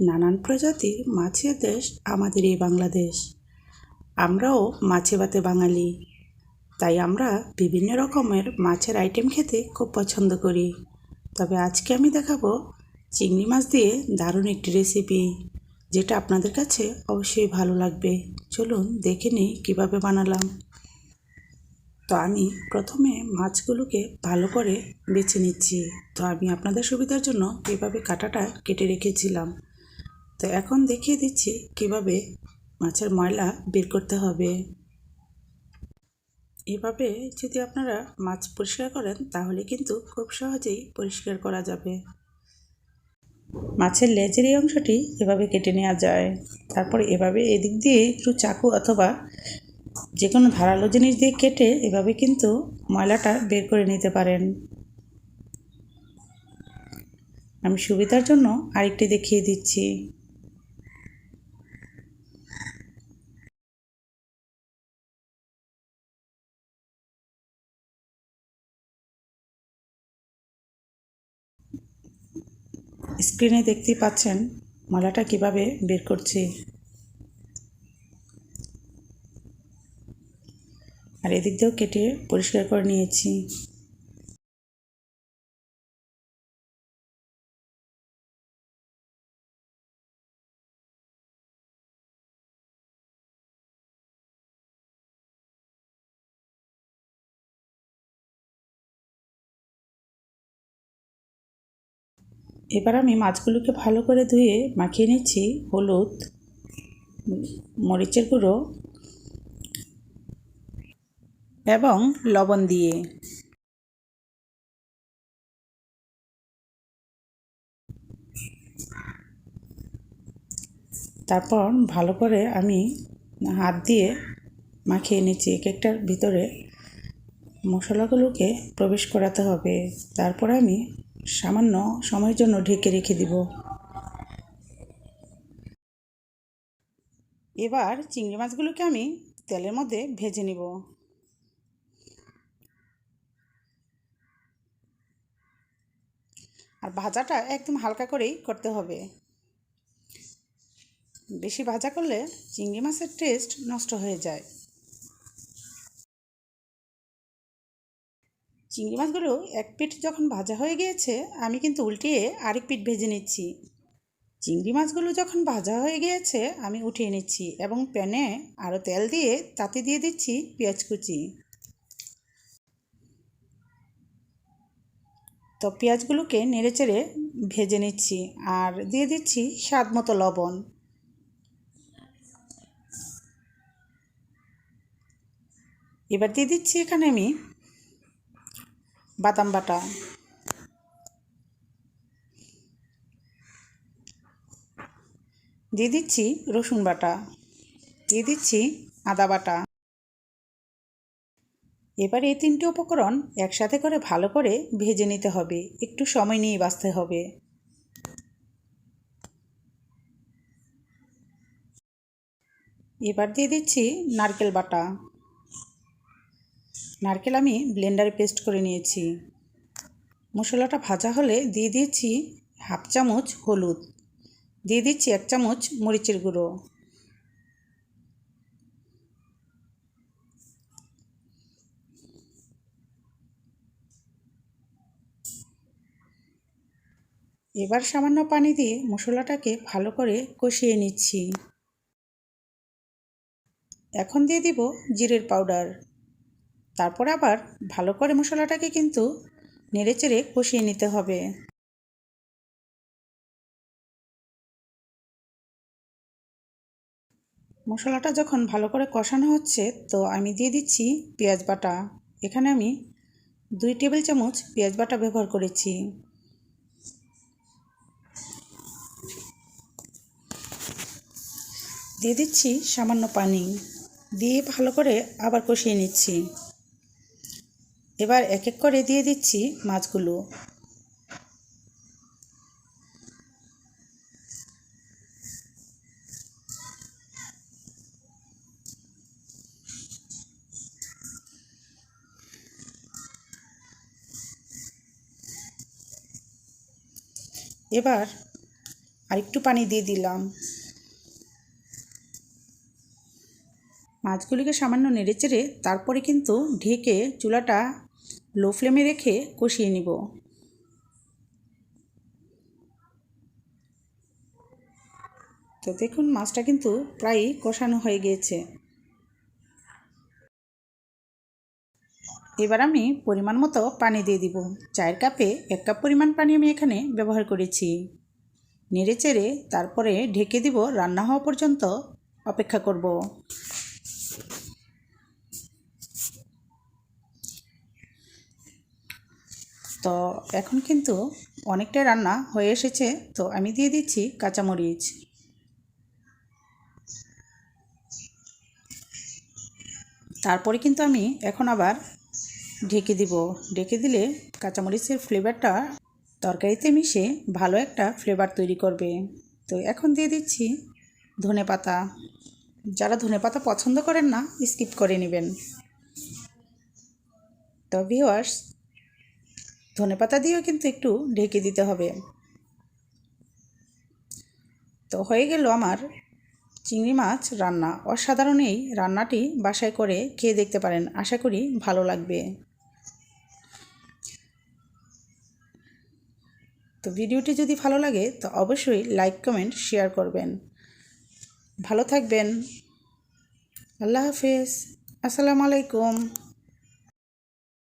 নানান প্রজাতির মাছের দেশ আমাদের এই বাংলাদেশ। আমরাও মাছে ভাতে বাঙালি। তাই আমরা বিভিন্ন রকমের মাছের আইটেম খেতে খুব পছন্দ করি। তবে আজকে আমি দেখাবো চিংড়ি মাছ দিয়ে দারুণ একটি রেসিপি যেটা আপনাদের কাছে অবশ্যই ভালো লাগবে। চলুন দেখে নিই কীভাবে বানালাম। তো আমি প্রথমে মাছগুলোকে ভালো করে বেছে নিচ্ছি। তো আমি আপনাদের সুবিধার জন্য এভাবে কাটাটা কেটে রেখেছিলাম। তো এখন দেখিয়ে দিচ্ছি কীভাবে মাছের ময়লা বের করতে হবে। এভাবে যদি আপনারা মাছ পরিষ্কার করেন, তাহলে কিন্তু খুব সহজেই পরিষ্কার করা যাবে। মাছের লেজের এই অংশটি এভাবে কেটে নেওয়া যায়। তারপর এভাবে এদিক দিয়ে একটু চাকু অথবা যে কোনো ধারালো জিনিস দিয়ে কেটে এভাবে কিন্তু ময়লাটা বের করে নিতে পারেন। আমি সুবিধার জন্য আরেকটি দেখিয়ে দিচ্ছি। স্ক্রিনে দেখতেই পাচ্ছেন মালাটা কীভাবে বের করছি। আর এদিক দিয়েও কেটে পরিষ্কার করে নিয়েছি। এবার আমি মাছগুলোকে ভালো করে ধুয়ে মাখিয়ে নিচ্ছি। হলুদ, মরিচের গুঁড়ো এবং লবণ দিয়ে। তারপর ভালো করে আমি হাত দিয়ে মাখিয়ে নিচ্ছি। এক একটার ভিতরে মশলাগুলোকে প্রবেশ করাতে হবে। তারপর আমি সামান্য সময়ের জন্য ঢেকে রেখে দিব। এবার চিংড়ি মাছগুলোকে আমি তেলের মধ্যে ভেজে নিব। আর ভাজাটা একদম হালকা করেই করতে হবে। বেশি ভাজা করলে চিংড়ি মাছের টেস্ট নষ্ট হয়ে যায়। চিংড়ি মাছগুলো এক পিঠ যখন ভাজা হয়ে গিয়েছে, আমি কিন্তু উল্টিয়ে আরেক পিঠ ভেজে নিচ্ছি। চিংড়ি মাছগুলো যখন ভাজা হয়ে গিয়েছে, আমি উঠিয়ে নিচ্ছি এবং প্যানে আরও তেল দিয়ে তাতে দিয়ে দিচ্ছি পেঁয়াজ কুচি। তো পেঁয়াজগুলোকে নেড়েচেড়ে ভেজে নিচ্ছি আর দিয়ে দিচ্ছি স্বাদ মতো লবণ। এবার দিয়ে দিচ্ছি এখানে আমি বাদাম বাটা। দিয়ে দিচ্ছি রসুন বাটা। দিয়ে দিচ্ছি আদা বাটা। এবার এই তিনটি উপকরণ একসাথে করে ভালো করে ভেজে নিতে হবে। একটু সময় নিয়ে বাঁচতে হবে। এবার দিয়ে দিচ্ছি নারকেল বাটা। নারকেল আমি ব্লেন্ডারে পেস্ট করে নিয়েছি। মশলাটা ভাজা হলে দিয়ে দিয়েছি হাফ চামচ হলুদ। দিয়ে দিচ্ছি এক চামচ মরিচের গুঁড়ো। এবার সামান্য পানি দিয়ে মশলাটাকে ভালো করে কষিয়ে নিচ্ছি। এখন দিয়ে দিব জিরের পাউডার। তারপর আবার ভালো করে মশলাটাকে কিন্তু নেড়েচেড়ে কষিয়ে নিতে হবে। মশলাটা যখন ভালো করে কষানো হচ্ছে, তো আমি দিয়ে দিচ্ছি পেঁয়াজ বাটা। এখানে আমি দুই টেবিল চামচ পেঁয়াজ বাটা ব্যবহার করেছি। দিয়ে দিচ্ছি সামান্য পানি। দিয়ে ভালো করে আবার কষিয়ে নিচ্ছি। এবার এক এক করে দিয়ে দিচ্ছি মাছগুলো। এবার আর একটু পানি দিয়ে দিলাম। মাছগুলিকে সামান্য নেড়েচেড়ে তারপরে কিন্তু ঢেকে চুলাটা লো ফ্লেমে রেখে কষিয়ে নিব। তো দেখুন, মাছটা কিন্তু প্রায়ই কষানো হয়ে গিয়েছে। এবার আমি পরিমাণ মতো পানি দিয়ে দিব। চায়ের কাপে এক কাপ পরিমাণ পানি আমি এখানে ব্যবহার করেছি। নেড়ে চেড়ে তারপরে ঢেকে দিব রান্না হওয়া পর্যন্ত অপেক্ষা করব। তো এখন কিন্তু অনেকটাই রান্না হয়ে এসেছে। তো আমি দিয়ে দিচ্ছি কাঁচামরিচ। তারপরে কিন্তু আমি এখন আবার ঢেকে দিব। ঢেকে দিলে কাঁচামরিচের ফ্লেভারটা তরকারিতে মিশে ভালো একটা ফ্লেভার তৈরি করবে। তো এখন দিয়ে দিচ্ছি ধনে পাতা। যারা ধনে পাতা পছন্দ করেন না স্কিপ করে নেবেন। তো ভিওয়ার্স ধনে পাতা দিয়েও কিন্তু একটু ঢেকে দিতে হবে। তো হয়ে গেল আমার চিংড়ি মাছ রান্না। অসাধারণ এই রান্নাটি বাসায় করে খেয়ে দেখতে পারেন। আশা করি ভালো লাগবে। তো ভিডিওটি যদি ভালো লাগে, তো অবশ্যই লাইক, কমেন্ট, শেয়ার করবেন। ভালো থাকবেন। আল্লাহ হাফেজ। আসসালামু আলাইকুম।